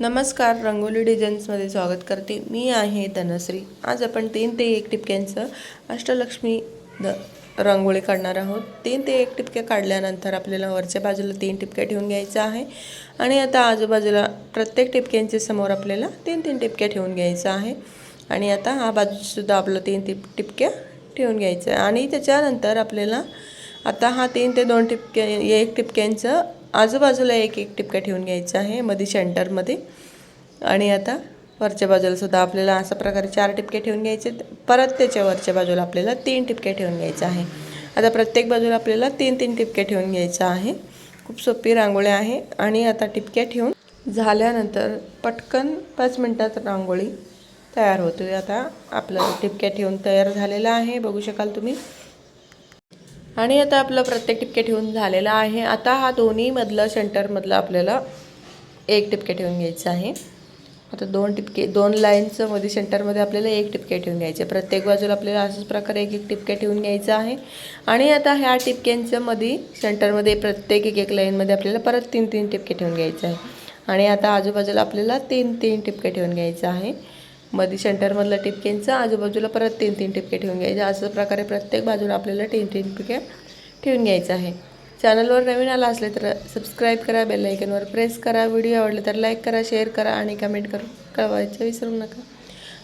नमस्कार रंगोली डिझाईन्समध्ये स्वागत करते. मी आहे धनश्री. आज आपण तीन ते एक टिपक्यांचं अष्टलक्ष्मी द रांगोळी काढणार आहोत. तीन ते एक टिपक्या काढल्यानंतर आपल्याला वरच्या बाजूला तीन टिपक्या ठेवून घ्यायचं आहे. आणि आता आजूबाजूला प्रत्येक टिपक्यांच्या समोर आपल्याला तीन तीन टिपक्या ठेवून घ्यायचं आहे. आणि आता हा बाजूसुद्धा आपलं तीन टिप टिपक्या ठेवून घ्यायचं आहे. आणि त्याच्यानंतर आपल्याला आता हा तीन ते दोन टिपक्या एक टिपक्यांचं आजूबाजूला एक एक टिपक्या ठेवून घ्यायचा आहे मध्ये. सेंटरमध्ये आणि आता वरच्या बाजूलासुद्धा आपल्याला अशा प्रकारे चार टिपके ठेवून घ्यायचे परत त्याच्या वरच्या बाजूला आपल्याला तीन टिपके ठेवून घ्यायचं आहे. आता प्रत्येक बाजूला आपल्याला तीन तीन टिपके ठेवून घ्यायचं आहे. खूप सोपी रांगोळी आहे. आणि आता टिपक्या ठेवून झाल्यानंतर पटकन पाच मिनटात रांगोळी तयार होते आता आपलं टिपक्या ठेवून तयार झालेलं आहे. बघू शकाल तुम्ही. आणि आता आपलं प्रत्येक टिपके ठेवून झालेलं आहे. आता हा दोन्हीमधलं सेंटरमधलं आपल्याला एक टिपके ठेवून घ्यायचं आहे. आता दोन टिपके दोन लाईनचं मध्ये सेंटरमध्ये आपल्याला एक टिपके ठेवून घ्यायचे. प्रत्येक बाजूला आपल्याला अशाच प्रकारे एक एक टिपके ठेवून घ्यायचं आहे. आणि आता ह्या टिपक्यांच्या मध्ये सेंटरमध्ये प्रत्येक एक एक लाईनमध्ये आपल्याला परत तीन तीन टिपके ठेवून घ्यायचे आहे. आणि आता आजूबाजूला आपल्याला तीन तीन टिपके ठेवून घ्यायचं आहे. मध्ये सेंटरमधलं टिपकेंचं आजूबाजूला परत तीन तीन टिपके ठेवून घ्यायचे. असं प्रकारे प्रत्येक बाजूला आपल्याला तीन तीन टिपके ठेवून घ्यायचं आहे. चॅनलवर नवीन आला असले तर सबस्क्राईब करा बेल आयकनवर प्रेस करा. व्हिडिओ आवडले तर लाईक करा शेअर करा आणि कमेंट करून कळवायचं विसरू नका.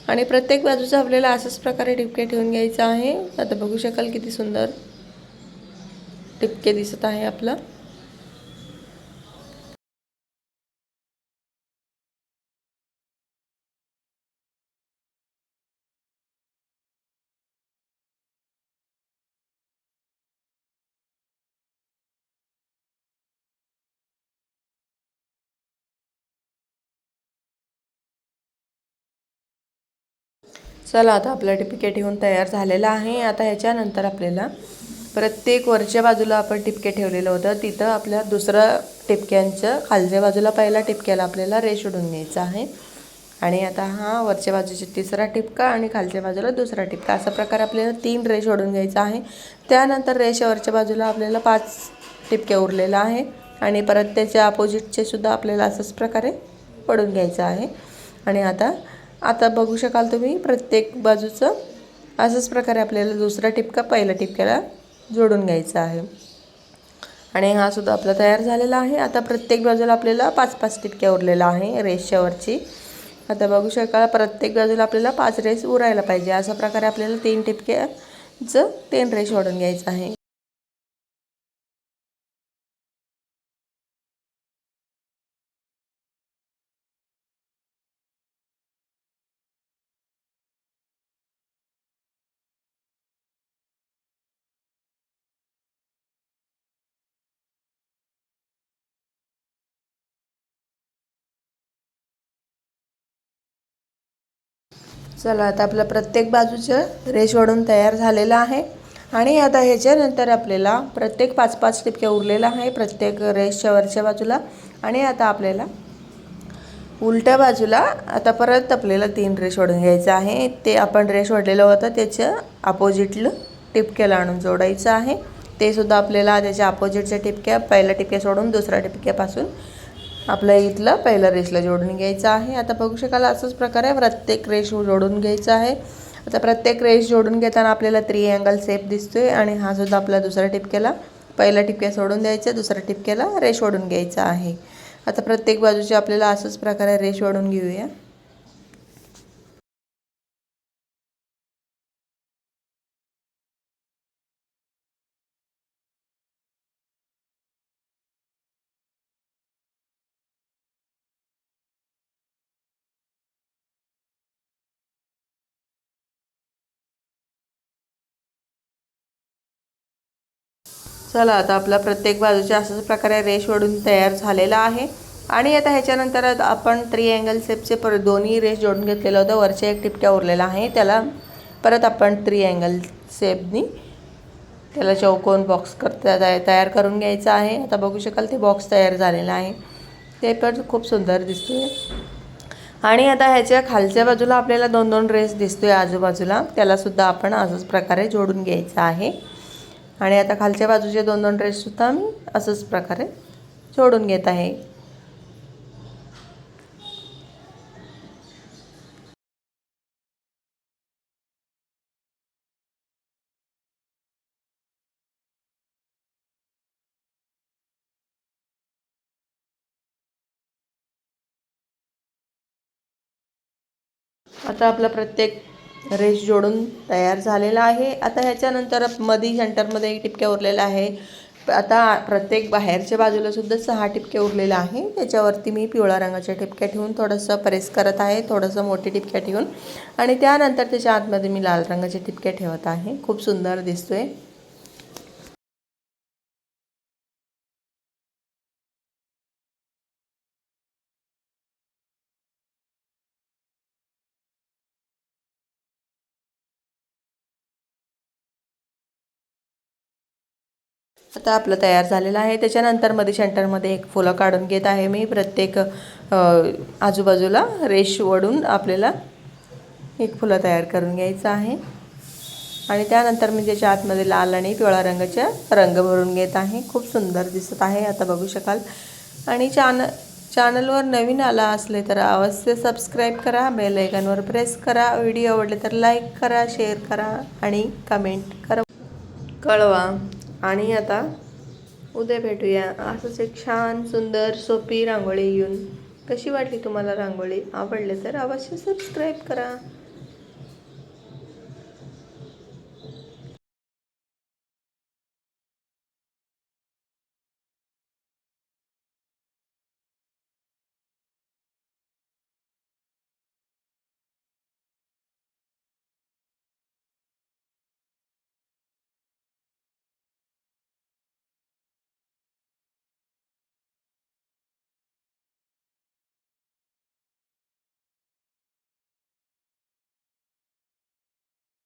आणि प्रत्येक बाजूचं आपल्याला असंच प्रकारे टिपके ठेवून घ्यायचं आहे. आता बघू शकाल किती सुंदर टिपके दिसत आहे आपलं. चला आता आपलं टिपके ठेवून तयार झालेला आहे. आता ह्याच्यानंतर आपल्याला प्रत्येक वरच्या बाजूला आपण टिपके ठेवलेलं होतं. तिथं आपल्या दुसरं टिपक्यांचं खालच्या बाजूला पहिल्या टिपक्याला आपल्याला रेश उडून घ्यायचा आहे. आणि आता हा वरच्या बाजूचा तिसरा टिपका आणि खालच्या बाजूला दुसरा टिपका. असा प्रकारे आपल्याला तीन रेश ओढून घ्यायचा आहे. त्यानंतर रेषा वरच्या बाजूला आपल्याला पाच टिपके उरलेला आहे. आणि परत त्याच्या अपोजिटचे सुद्धा आपल्याला असंच प्रकारे पडून घ्यायचं आहे. आणि आता आता बघू शकाल तुम्ही प्रत्येक बाजूचं असंच प्रकारे आपल्याला दुसरा टिपका पहिल्या टिपक्याला जोडून घ्यायचा आहे. आणि हा सुद्धा आपला तयार झालेला आहे. आता प्रत्येक बाजूला आपल्याला पाच पाच टिपक्या उरलेला आहे रेसच्यावरची आता बघू शकाल प्रत्येक बाजूला आपल्याला पाच रेस उरायला पाहिजे. अशा प्रकारे आपल्याला तीन टिपक्याचं तीन रेस ओढून घ्यायचं आहे. चला आता आपलं प्रत्येक बाजूचं रेश वाढून तयार झालेलं आहे. आणि आता ह्याच्यानंतर आपल्याला प्रत्येक पाच पाच टिपक्या उरलेला आहे प्रत्येक रेशच्या वरच्या बाजूला. आणि आता आपल्याला उलट्या बाजूला आता परत आपल्याला तीन रेश ओढून घ्यायचं आहे. ते आपण रेश ओढलेलं होतं त्याच्या अपोजिटलं टिपक्याला आणून जोडायचं आहे. ते सुद्धा आपल्याला त्याच्या अपोजिटच्या टिपक्या पहिल्या टिपक्या सोडून दुसऱ्या टिपक्यापासून आपल्या इथलं पहिलं रेशला जोडून घ्यायचं आहे. आता बघू शकाल असंच प्रकारे प्रत्येक रेश जोडून घ्यायचं आहे. आता प्रत्येक रेश जोडून घेताना आपल्याला थ्री अँगल सेप दिसतोय आणि हा सुद्धा आपला दुसऱ्या टिपक्याला पहिला टिपक्या सोडून द्यायचा दुसऱ्या टिपक्याला रेश ओढून घ्यायचा आहे. आता प्रत्येक बाजूची आपल्याला असंच प्रकारे रेश ओढून घेऊया. चला आता आपला प्रत्येक बाजूच्या अशाच प्रकारे रेश ओढून तयार झालेला आहे. आणि आता ह्याच्यानंतर आपण थ्री अँगल सेपचे पर दोन्ही रेश जोडून घेतलेलं होतं. वरच्या एक टिपक्या उरलेला आहे. त्याला परत आपण थ्री अँगल सेपनी त्याला चौकोन बॉक्स करता तयार करून घ्यायचा आहे. आता बघू शकाल ते बॉक्स तयार झालेला आहे. ते पण खूप सुंदर दिसतोय. आणि आता ह्याच्या खालच्या बाजूला आपल्याला दोन दोन रेस दिसतोय आजूबाजूला. त्यालासुद्धा आपण असंच प्रकारे जोडून घ्यायचं आहे. आणि आता खालच्या बाजूचे दोन दोन ड्रेससुद्धा मी असंच प्रकारे जोडून घेत आहे. आता आपला प्रत्येक रेश जोडून तयार झालेला आहे. आता ह्याच्यानंतर मधी सेंटरमध्ये एक टिपक्या उरलेला आहे. आता प्रत्येक बाहेरच्या बाजूला सुद्धा सहा टिपके उरलेले आहे त्याच्यावरती मी पिवळ्या रंगाच्या टिपक्या ठेवून थोडंसं प्रेस करत आहे. थोडंसं मोठी टिपक्या ठेवून. आणि त्यानंतर त्याच्या आतमध्ये मी लाल रंगाच्या टिपक्या ठेवत आहे. खूप सुंदर दिसतोय. आता आपलं तयार झालेलं आहे. त्याच्यानंतरमध्ये सेंटरमध्ये एक फुलं काढून घेत आहे मी. प्रत्येक आजूबाजूला रेश ओढून आपल्याला एक फुलं तयार करून घ्यायचं आहे. आणि त्यानंतर मी त्याच्या आतमध्ये लाल आणि पिवळ्या रंगाच्या रंग भरून घेत आहे. खूप सुंदर दिसत आहे. आता बघू शकाल. आणि चॅन चॅनलवर नवीन आला असले तर अवश्य सबस्क्राईब करा. बेल आयकॉनवर प्रेस करा. व्हिडिओ आवडले तर लाईक करा शेअर करा आणि कमेंट करा. कळवा. आणि आता उद्या भेटूया. असंच एक छान सुंदर सोपी रांगोळी येऊन. कशी वाटली तुम्हाला रांगोळी? आवडले तर अवश्य सबस्क्राईब करा.